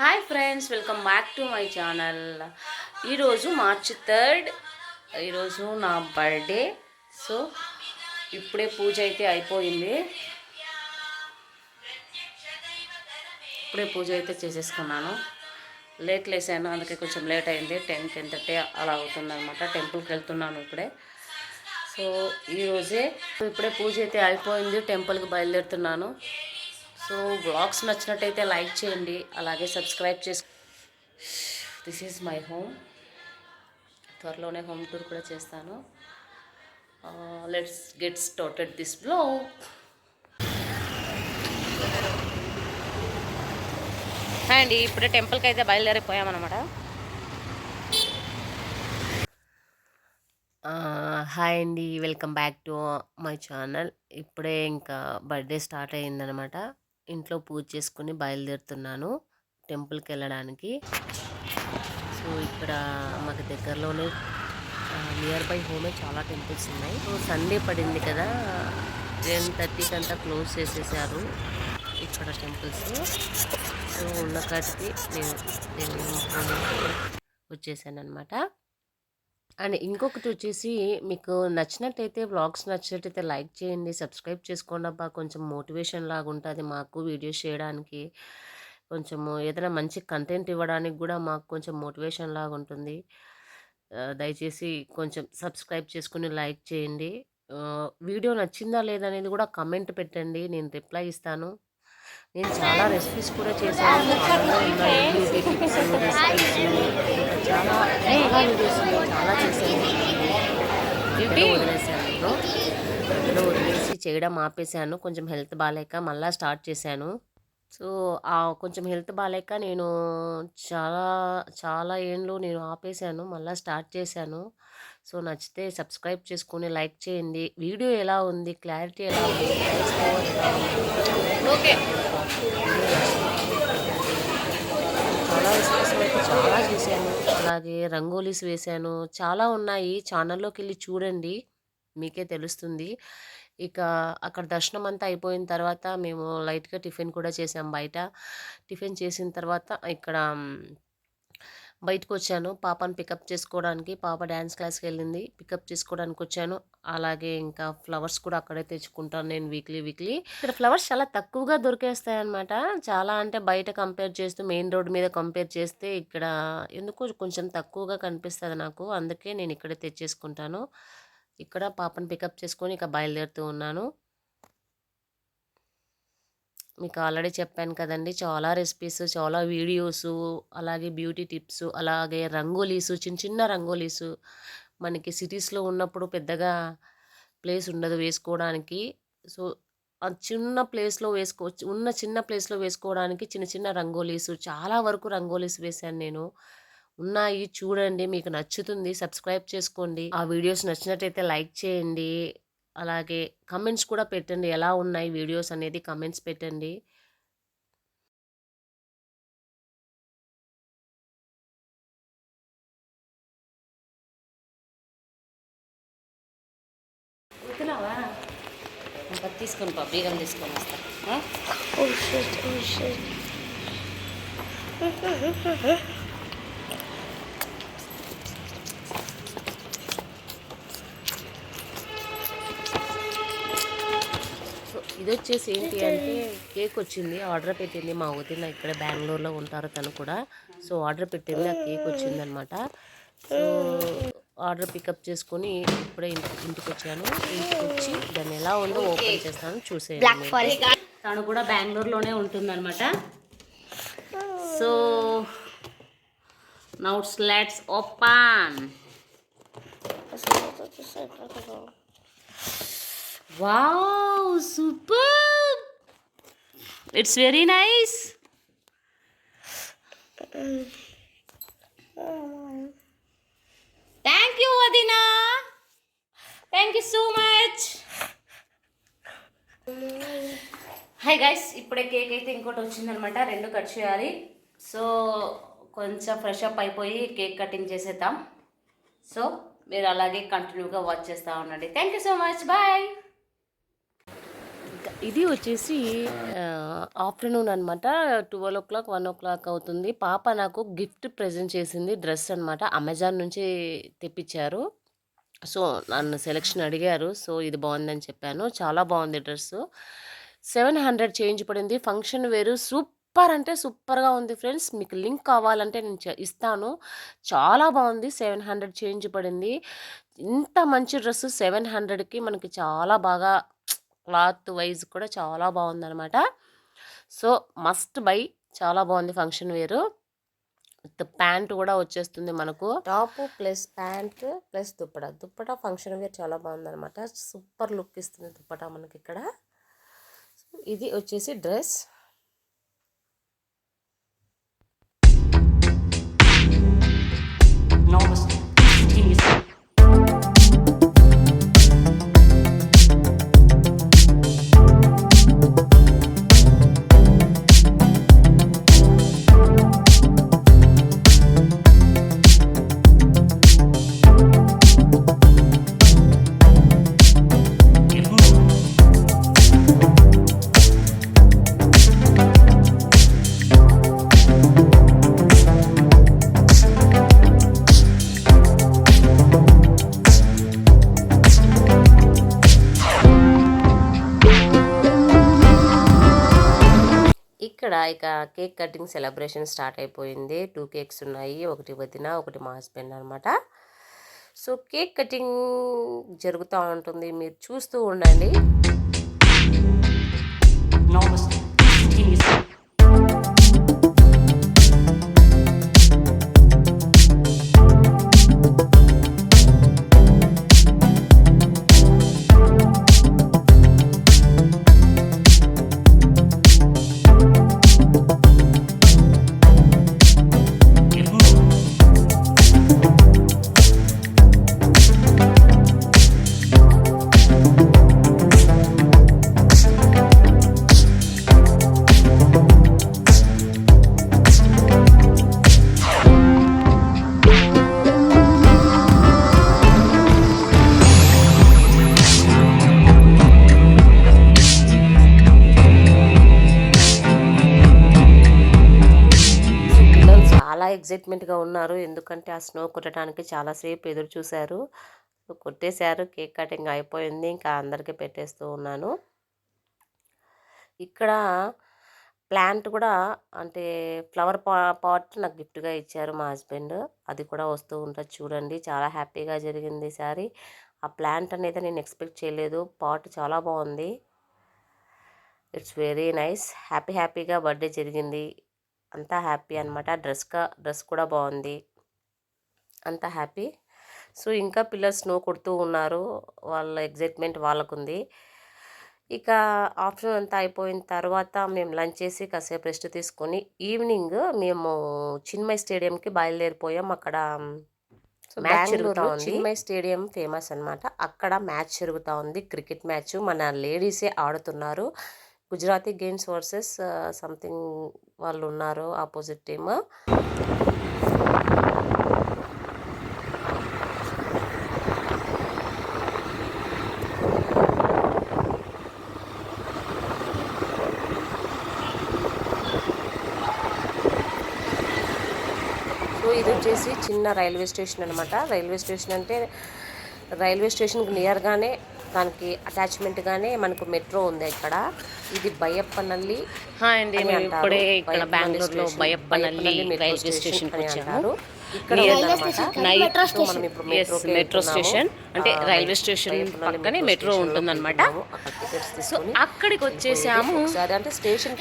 Hi friends welcome back to my channel. ఈరోజు March third ఈరోజు నా బర్త్డే. సో ఇప్పుడే పూజ అయితే అయిపోయింది. ఇప్పుడే పూజ అయితే చేసేసుకున్నాను. లేట్ లేసాను అందుకే కొంచెం లేట్ అయింది. టెన్ టెన్ థర్టీ అలా అవుతుంది అనమాట టెంపుల్కి వెళ్తున్నాను ఇప్పుడే. సో ఈరోజే ఇప్పుడే పూజ అయితే అయిపోయింది. టెంపుల్కి బయలుదేరుతున్నాను. సో బ్లాగ్స్ నచ్చినట్టయితే లైక్ చేయండి అలాగే సబ్స్క్రైబ్ చేసి దిస్ ఈజ్ మై హోమ్ త్వరలోనే హోమ్ టూర్ కూడా చేస్తాను. Let's get started this blog hi అండి ఇప్పుడే టెంపుల్కి అయితే బయలుదేరిపోయామన్నమాట. హాయ్ అండి welcome back to my channel ఇప్పుడే ఇంకా బర్త్డే స్టార్ట్ అయ్యిందనమాట ఇంట్లో పూజ చేసుకుని బయలుదేరుతున్నాను టెంపుల్కి వెళ్ళడానికి సో ఇక్కడ మాకు దగ్గరలోనే నియర్ బై హోమే చాలా టెంపుల్స్ ఉన్నాయి. సో సండే పడింది కదా టెన్ థర్టీకి అంతా క్లోజ్ చేసేసారు ఇక్కడ టెంపుల్స్. సో ఉన్న కాటికి నేను నేను వచ్చేసాను అనమాట అండ్ ఇంకొకటి వచ్చేసి మీకు నచ్చినట్టయితే వ్లాగ్స్ నచ్చినట్టయితే లైక్ చేయండి సబ్స్క్రైబ్ చేసుకోండి. అబ్బా కొంచెం మోటివేషన్ లాగా ఉంటుంది మాకు వీడియోస్ చేయడానికి. కొంచెము ఏదైనా మంచి కంటెంట్ ఇవ్వడానికి కూడా మాకు కొంచెం మోటివేషన్ లాగా ఉంటుంది. దయచేసి కొంచెం సబ్స్క్రైబ్ చేసుకుని లైక్ చేయండి. వీడియో నచ్చిందా లేదా అనేది కూడా కమెంట్ పెట్టండి. నేను రిప్లై ఇస్తాను. నేను చాలా రెసిపీస్ కూడా చేశాను. టిప్స్ రెసిపీస్ చాలా చాలా వీడియోస్ ఉన్నాయి. చాలా చేశాను. వదిలేసి చేయడం ఆపేసాను కొంచెం హెల్త్ బాగాలేక మళ్ళీ స్టార్ట్ చేశాను. సో ఆ కొంచెం హెల్త్ బాగాలేక నేను చాలా చాలా ఏండ్లు నేను ఆపేసాను మళ్ళీ స్టార్ట్ చేశాను. సో నచ్చితే సబ్స్క్రైబ్ చేసుకొని లైక్ చేయండి. వీడియో ఎలా ఉంది? క్లారిటీ ఎలా ఉంది? ఓకే. చాలా అయితే చాలా చేశాను. అలాగే రంగోలీస్ వేశాను. చాలా ఉన్నాయి. ఛానల్లోకి వెళ్ళి చూడండి. మీకే తెలుస్తుంది. ఇక అక్కడ దర్శనం అంతా అయిపోయిన తర్వాత మేము లైట్గా టిఫిన్ కూడా చేసాం బయట. టిఫిన్ చేసిన తర్వాత ఇక్కడ బయటకు వచ్చాను పాపను పికప్ చేసుకోవడానికి పాప డ్యాన్స్ క్లాస్కి వెళ్ళింది. పికప్ చేసుకోవడానికి వచ్చాను అలాగే ఇంకా ఫ్లవర్స్ కూడా అక్కడే తెచ్చుకుంటాను నేను వీక్లీ వీక్లీ. ఇక్కడ ఫ్లవర్స్ చాలా తక్కువగా దొరికేస్తాయి అనమాట చాలా అంటే బయట కంపేర్ చేస్తూ మెయిన్ రోడ్ మీద కంపేర్ చేస్తే ఇక్కడ ఎందుకో కొంచెం తక్కువగా కనిపిస్తుంది నాకు. అందుకే నేను ఇక్కడే తెచ్చేసుకుంటాను. ఇక్కడ పాపను పికప్ చేసుకొని ఇక బయలుదేరుతూ ఉన్నాను. మీకు ఆల్రెడీ చెప్పాను కదండి చాలా రెసిపీస్ చాలా వీడియోస్ అలాగే బ్యూటీ టిప్స్ అలాగే రంగోలీసు చిన్న చిన్న రంగోలీస్ మనకి సిటీస్లో ఉన్నప్పుడు పెద్దగా ప్లేస్ ఉండదు వేసుకోవడానికి. సో ఆ చిన్న ప్లేస్లో వేసుకోవచ్చు ఉన్న చిన్న ప్లేస్లో వేసుకోవడానికి చిన్న చిన్న రంగోలీస్ చాలా వరకు రంగోలీస్ వేశాను నేను. ఉన్నాయి చూడండి మీకు నచ్చుతుంది సబ్స్క్రైబ్ చేసుకోండి. ఆ వీడియోస్ నచ్చినట్టయితే లైక్ చేయండి. అలాగే కమెంట్స్ కూడా పెట్టండి. ఎలా ఉన్నాయి వీడియోస్ అనేది కమెంట్స్ పెట్టండి. తీసుకొని పా బీగం తీసుకొని వస్తా. ఇది వచ్చేసి ఏంటి? అంటే కేక్ వచ్చింది ఆర్డర్ పెట్టింది మా వదిన ఇక్కడ బెంగళూరులో ఉంటారు తను కూడా. సో ఆర్డర్ పెట్టింది ఆ కేక్ వచ్చింది అనమాట సో ఆర్డర్ పికప్ చేసుకొని ఇప్పుడే ఇంటికి ఇంటికి వచ్చాను ఇంటికి వచ్చి దాన్ని ఎలా ఉందో ఓపెన్ చేస్తాను Forest. తను కూడా బెంగళూరులోనే ఉంటుందన్నమాట so నౌట్స్ let's open. Wow super. It's very nice thank you వదినా thank you so much hi guys ఇప్పుడే కేక్ అయితే ఇంకోటి వచ్చిందనమాట. రెండు కట్ చేయాలి. సో కొంచెం ఫ్రెష్ అప్ అయిపోయి కేక్ కటింగ్ చేసేద్దాం. సో మీరు అలాగే కంటిన్యూగా వాచ్ చేస్తూ ఉండండి. Thank you so much bye ఇది వచ్చేసి ఆఫ్టర్నూన్ అనమాట twelve o'clock one o'clock అవుతుంది. పాప నాకు గిఫ్ట్ ప్రజెంట్ చేసింది డ్రెస్ అనమాట అమెజాన్ నుంచి తెప్పించారు. సో నన్ను సెలెక్షన్ అడిగారు. సో ఇది బాగుందని చెప్పాను. చాలా బాగుంది డ్రెస్. సెవెన్ హండ్రెడ్ చేంజ్ పడింది. ఫంక్షన్ వేరు. సూపర్ అంటే సూపర్గా ఉంది ఫ్రెండ్స్. మీకు లింక్ కావాలంటే నేను ఇస్తాను. చాలా బాగుంది. సెవెన్ హండ్రెడ్ చేంజ్ పడింది. ఇంత మంచి డ్రెస్ సెవెన్ హండ్రెడ్కి మనకి చాలా బాగా క్లాత్ వైజ్ కూడా చాలా బాగుందనమాట సో మస్ట్ బై చాలా బాగుంది ఫంక్షన్ వేరు. విత్ ప్యాంట్ కూడా వచ్చేస్తుంది మనకు. Top plus pant plus dupatta. Dupatta function wear చాలా బాగుందనమాట సూపర్ లుక్ ఇస్తుంది దుప్పట మనకి ఇక్కడ. ఇది వచ్చేసి డ్రెస్. Enormous. ఇక కేక్ కటింగ్ సెలబ్రేషన్ స్టార్ట్ అయిపోయింది. టూ కేక్స్ ఉన్నాయి ఒకటి వదిన ఒకటి మా హస్బెండ్ అనమాట సో కేక్ కటింగ్ జరుగుతూ ఉంటుంది. మీరు చూస్తూ ఉండండి. ఎగ్జైట్మెంట్గా ఉన్నారు. ఎందుకంటే ఆ స్నో కుట్టడానికి చాలాసేపు ఎదురు చూశారు. కుట్టేశారు కొట్టేశారు. కేక్ కటింగ్ అయిపోయింది. ఇంకా అందరికీ పెట్టేస్తూ ఉన్నాను. ఇక్కడ ప్లాంట్ కూడా అంటే ఫ్లవర్ పా పాట్ నాకు గిఫ్ట్గా ఇచ్చారు మా హస్బెండ్. అది కూడా వస్తూ ఉంటుంది చూడండి. చాలా హ్యాపీగా జరిగింది ఈసారి ఆ ప్లాంట్ అనేది నేను ఎక్స్పెక్ట్ చేయలేదు. పాట్ చాలా బాగుంది. It's very nice. హ్యాపీ హ్యాపీగా బర్త్డే జరిగింది. అంతా హ్యాపీ అనమాట డ్రెస్గా డ్రెస్ కూడా బాగుంది. అంతా హ్యాపీ. సో ఇంకా పిల్లలు స్నో కొడుతూ ఉన్నారు. వాళ్ళ ఎగ్జైట్మెంట్ వాళ్ళకుంది. ఇక ఆఫ్టర్నూన్ అంతా అయిపోయిన తర్వాత మేము లంచ్ చేసి కాసేపు రెస్ట్ తీసుకొని ఈవినింగ్ మేము చిన్మయ్ స్టేడియంకి బయలుదేరిపోయాం. అక్కడ మ్యాచ్ జరుగుతూ ఉంది. చిన్మయ్ స్టేడియం ఫేమస్ అన్నమాట. అక్కడ మ్యాచ్ జరుగుతూ ఉంది. క్రికెట్ మ్యాచ్ మన లేడీసే ఆడుతున్నారు. గుజరాతీ గేమ్స్ వర్సెస్ సంథింగ్ వాళ్ళు ఉన్నారు ఆపోజిట్ టీమ్. సో ఇది వచ్చేసి చిన్న రైల్వే స్టేషన్ అనమాట రైల్వే స్టేషన్ అంటే రైల్వే స్టేషన్కి నియర్గానే దానికి అటాచ్మెంట్గానే మనకు మెట్రో ఉంది ఇక్కడ. ఇది బయ్యప్పనల్లి హాయ్ అండి మేము. ఇప్పుడే ఇక్కడ బెంగళూరులో బయ్యప్పనల్లి రైల్వే స్టేషన్ స్టేషన్కి వచ్చాము మెట్రో. స్టేషన్ అంటే రైల్వే స్టేషన్ పక్కనే మెట్రో ఉంటుందన్నమాట. సో తీసుకొని అక్కడికి వచ్చేసాము. అంటే స్టేషన్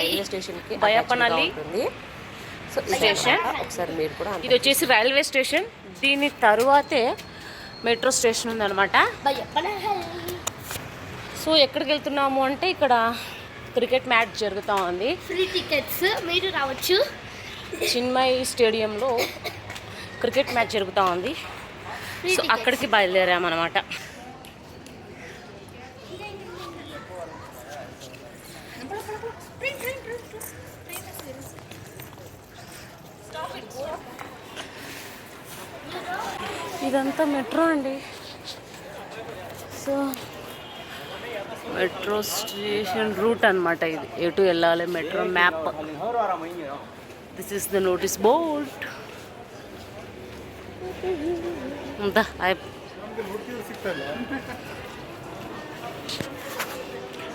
రైల్వే స్టేషన్కి బయ్యప్పనల్లి ఉంటుంది. సో ఇది స్టేషన్. అన్నమాట. ఒకసారి మీరు కూడా ఇది వచ్చేసి రైల్వే స్టేషన్. దీని తరువాతే మెట్రో స్టేషన్ ఉందన్నమాట. సో ఎక్కడికి వెళ్తున్నాము అంటే ఇక్కడ క్రికెట్ మ్యాచ్ జరుగుతూ ఉంది. ఫ్రీ టికెట్స్ మీరు రావచ్చు. చిన్మయ్ స్టేడియంలో క్రికెట్ మ్యాచ్ జరుగుతూ ఉంది. సో అక్కడికి బయలుదేరామన్నమాట ఇదంతా మెట్రో అండి. సో మెట్రో స్టేషన్ రూట్ అన్నమాట ఇది. ఎటు వెళ్ళాలి metro map. This is the notice board ఉందా?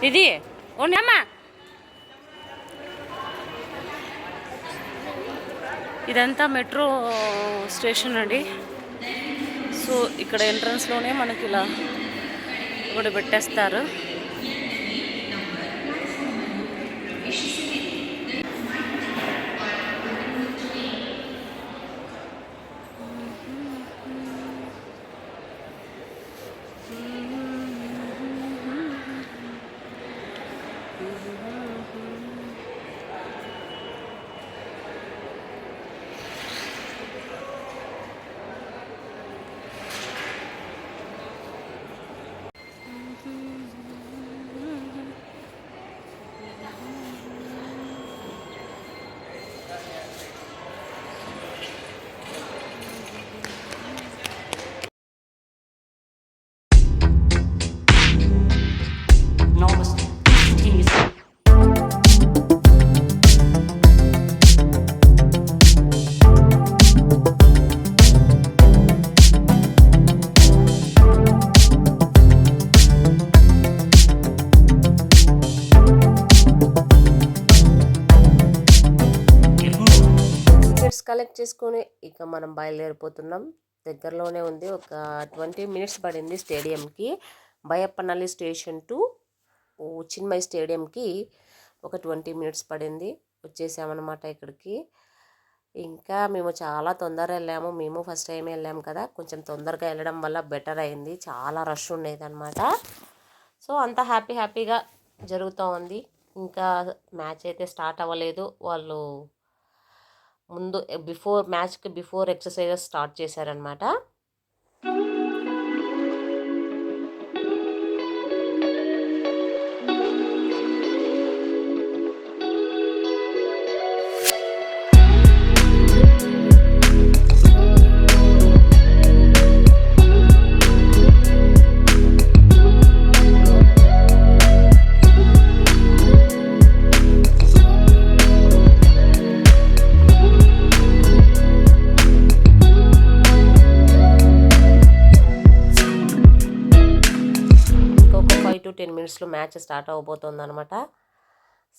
ఇది? ఓనమ్మా ఇదంతా మెట్రో స్టేషన్ అండి. సో ఇక్కడ ఎంట్రన్స్లోనే మనకి ఇలా కూడా పెట్టేస్తారు. టికెట్స్ చేసుకొని ఇక మనం బయలుదేరిపోతున్నాం. దగ్గరలోనే ఉంది ఒక ట్వంటీ మినిట్స్ పడింది స్టేడియంకి. బయప్పనల్లి స్టేషన్ టు చిన్మయ్ స్టేడియంకి ఒక ట్వంటీ మినిట్స్ పడింది. వచ్చేసామన్నమాట ఇక్కడికి. ఇంకా మేము చాలా తొందర వెళ్ళాము. మేము ఫస్ట్ టైం వెళ్ళాము కదా. కొంచెం తొందరగా వెళ్ళడం వల్ల బెటర్ అయింది. చాలా రష్ ఉండేది అనమాట సో అంత హ్యాపీ హ్యాపీగా జరుగుతూ ఉంది ఇంకా మ్యాచ్ అయితే స్టార్ట్ అవ్వలేదు. వాళ్ళు ముందు బిఫోర్ మ్యాచ్కి బిఫోర్ ఎక్సర్సైజెస్ స్టార్ట్ చేశారనమాట. మినిట్స్లో మ్యాచ్ స్టార్ట్ అవబోతుంది అనమాట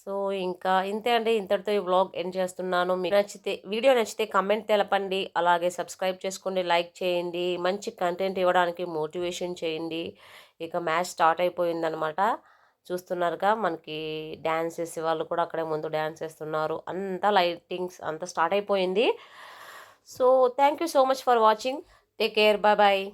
సో ఇంకా ఇంతే అండి. ఇంతటితో ఈ వ్లాగ్ ఎండ్ చేస్తున్నాను. మీకు నచ్చితే వీడియో నచ్చితే కమెంట్ తెలపండి. అలాగే సబ్స్క్రైబ్ చేసుకోండి లైక్ చేయండి. మంచి కంటెంట్ ఇవ్వడానికి మోటివేషన్ చేయండి. ఇక మ్యాచ్ స్టార్ట్ అయిపోయిందనమాట చూస్తున్నారుగా మనకి డ్యాన్స్ చేసే వాళ్ళు కూడా అక్కడే ముందు డ్యాన్స్ చేస్తున్నారు. అంతా లైటింగ్స్ అంతా స్టార్ట్ అయిపోయింది. So thank you so much for watching. Take care. Bye bye.